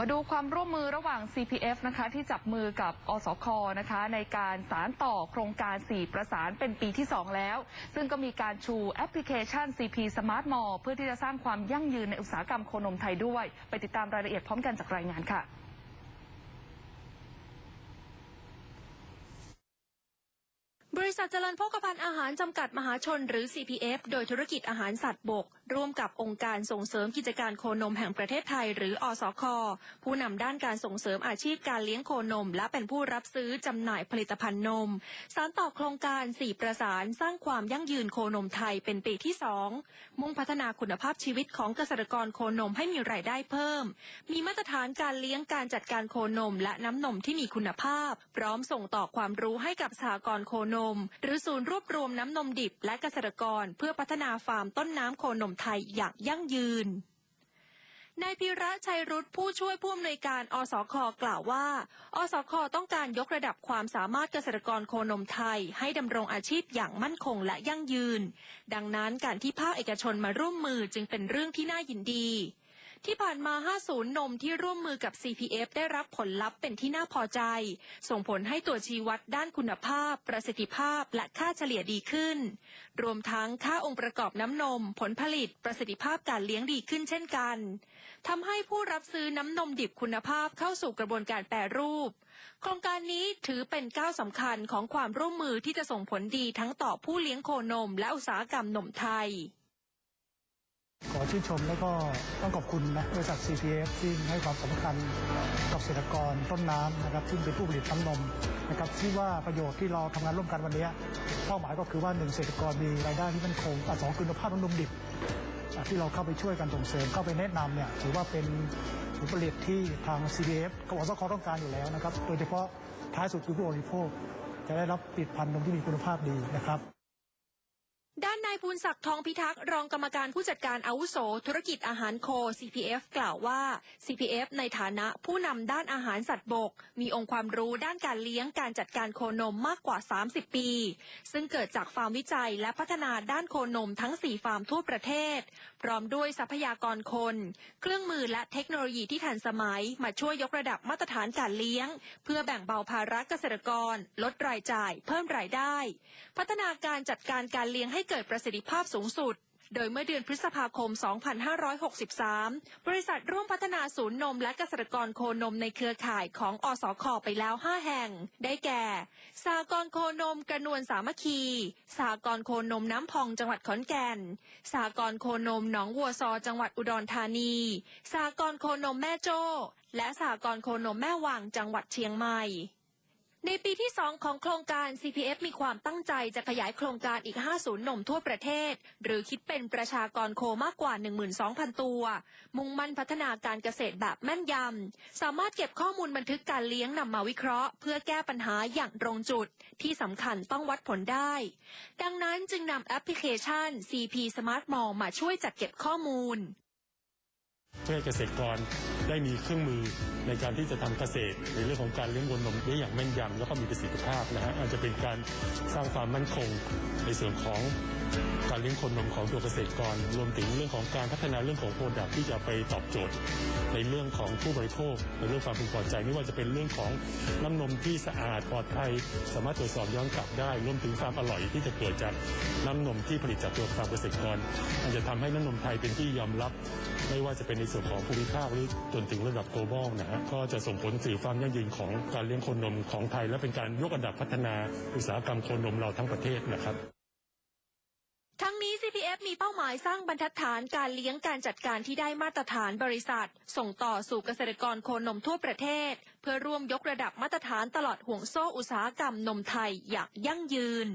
มาดูความร่วมมือระหว่าง CPF นะคะที่จับมือกับอสคนะคะ ในการสารต่อโครงการ 4 ประสานเป็นปีที่ 2 แล้ว ซึ่งก็มีการชูแอปพลิเคชัน CP Smart Mall เพื่อที่จะสร้างความยั่งยืนในอุตสาหกรรมโคนมไทยด้วย ไปติดตามรายละเอียดพร้อมกันจากรายงานค่ะ บริษัทเจริญโภคภัณฑ์อาหารจำกัดมหาชนหรือ CPF โดยธุรกิจอาหารสัตว์บก ร่วมกับองค์การส่งเสริมกิจการโคนมแห่งประเทศไทย หรืออสค ผู้นำด้านการส่งเสริมอาชีพการเลี้ยงโคนม และเป็นผู้รับซื้อจำหน่ายผลิตภัณฑ์นม สารต่อโครงการ 4 ประสานสร้างความยั่งยืนโคนมไทยเป็นปีที่ 2 มุ่งพัฒนาคุณภาพชีวิตของเกษตรกรโคนมให้มีรายได้เพิ่ม มีมาตรฐานการเลี้ยงการจัดการโคนม และน้ำนมที่มีคุณภาพ พร้อมส่งต่อความรู้ให้กับสหกรณ์โคนมหรือศูนย์รวบรวมน้ำนมดิบและเกษตรกร เพื่อพัฒนาฟาร์มต้นน้ำโคนมไทยอย่างยั่งยืนนายพีระชัยรุตผู้ช่วยผู้อำนวยการอสคกล่าวว่า อสคต้องการยกระดับความสามารถเกษตรกรโคนมไทย ให้ดำรงอาชีพอย่างมั่นคงและยั่งยืน ดังนั้นการที่ภาคเอกชนมาร่วมมือจึงเป็นเรื่องที่น่ายินดี ที่ผ่านมา 50 นมที่ร่วมมือกับ CPF ได้รับผลลัพธ์เป็นที่น่าพอใจ ส่งผลให้ตัวชี้วัดด้านคุณภาพ ประสิทธิภาพ และค่าเฉลี่ยดีขึ้น รวมทั้งค่าองค์ประกอบน้ำนม ผลผลิต ประสิทธิภาพการเลี้ยงดีขึ้นเช่นกันทำให้ผู้รับซื้อน้ำนมดิบคุณภาพเข้าสู่กระบวนการแปรรูป โครงการนี้ถือเป็นก้าวสำคัญของความร่วมมือที่จะส่งผลดีทั้งต่อผู้เลี้ยงโคนมและอุตสาหกรรมนมไทย ขอชื่นชมแล้วก็ต้องขอบคุณนะบริษัท CPF ที่ให้ความสำคัญกับเกษตรกรต้นน้ำนะครับซึ่งเป็นผู้ผลิตน้ำนมนะครับที่ว่าประโยชน์ที่เราทำงานร่วมกันวันนี้เป้าหมายก็คือว่าหนึ่งเกษตรกรมีรายได้ที่มั่นคงสองคุณภาพน้ำนมดิบที่เราเข้าไปช่วยกันส่งเสริมเข้าไปแนะนำเนี่ยถือว่าเป็นผลผลิตที่ทาง CPF กับอสคต้องการอยู่แล้วนะครับ โดยเฉพาะท้ายสุดคือผู้บริโภค จะได้รับผลิตภัณฑ์นมที่มีคุณภาพดีนะครับ ด้านนายภูนศักดิ์ทองพิทักษ์รองกรรมการผู้จัดการอาวุโส ธุรกิจอาหารโค CPF กล่าวว่า CPF ในฐานะผู้นำด้านอาหารสัตว์บก มีองค์ความรู้ด้านการเลี้ยงการจัดการโคนมมากกว่า 30 ปี ซึ่งเกิดจากฟาร์มวิจัยและพัฒนาด้านโคนมทั้ง 4 ฟาร์มทั่วประเทศ พร้อมด้วยทรัพยากรคน เครื่องมือและเทคโนโลยีที่ทันสมัยมาช่วยยกระดับมาตรฐานการเลี้ยง เพื่อแบ่งเบาภาระเกษตรกร ลดรายจ่าย เพิ่มรายได้ พัฒนาการจัดการการเลี้ยงให้เกิดประสิทธิภาพสูงสุด โดยเมื่อเดือนพฤษภาคม 2563 บริษัทร่วมพัฒนาศูนย์นมและเกษตรกรโคนมในเครือข่ายของอสคไปแล้ว 5 แห่ง ได้แก่สหกรโคนมกระนวลสามัคคีสหกรโคนมน้ำพองจังหวัดขอนแก่นสหกรโคนมหนองวัวซอจังหวัดอุดรธานีสหกรโคนมแม่โจ้ และสหกรโคนมแม่วางจังหวัดเชียงใหม่ ในปีที่ 2 ของโครงการ CPF มีความตั้งใจจะขยายโครงการอีก5ศูนย์นมทั่วประเทศ หรือคิดเป็นประชากรโคมากกว่า 12,000 ตัว มุ่งมั่นพัฒนาการเกษตรแบบแม่นยำ สามารถเก็บข้อมูลบันทึกการเลี้ยงนำมาวิเคราะห์ เพื่อแก้ปัญหาอย่างตรงจุด ที่สำคัญต้องวัดผลได้ ดังนั้นจึงนำแอปพลิเคชัน CP Smart Mall มาช่วยจัดเก็บข้อมูล เพื่อเกษตรกรได้มีเครื่องมือในการที่จะทำเกษตร ในเรื่องของการเลี้ยงวัวนมได้อย่างแม่นยำแล้วก็มีประสิทธิภาพนะฮะอาจจะเป็นการสร้างความมั่นคงในส่วนของการเลี้ยงคนนมของตัวเกษตรกร รวมถึงเรื่องของการพัฒนาเรื่องของโปรดักที่จะไปตอบโจทย์ ในเรื่องของผู้บริโภคในเรื่องความพึงพอใจไม่ว่าจะเป็นเรื่องของน้ำนมที่สะอาดปลอดภัย สามารถตรวจสอบย้อนกลับได้ รวมถึงความอร่อยที่จะเกิดจากน้ำนมที่ผลิตจากตัวฟาร์มเกษตรกรอาจจะทำให้น้ำนมไทยเป็นที่ยอมรับ ไม่ว่าจะเป็นในส่วนของภูมิภาคหรือจนถึงระดับ global นะฮะก็จะส่งผลสื่อความยั่งยืนของการเลี้ยงโคนนมของไทย และเป็นการยกระดับพัฒนาอุตสาหกรรมโคนมเราทั้งประเทศนะครับทั้งนี้ CPF มีเป้าหมายสร้างบรรทัดฐานการเลี้ยงการจัดการที่ได้มาตรฐานบริษัท ส่งต่อสู่เกษตรกรโคนมทั่วประเทศ เพื่อร่วมยกระดับมาตรฐานตลอดห่วงโซ่อุตสาหกรรมนมไทยอย่างยั่งยืน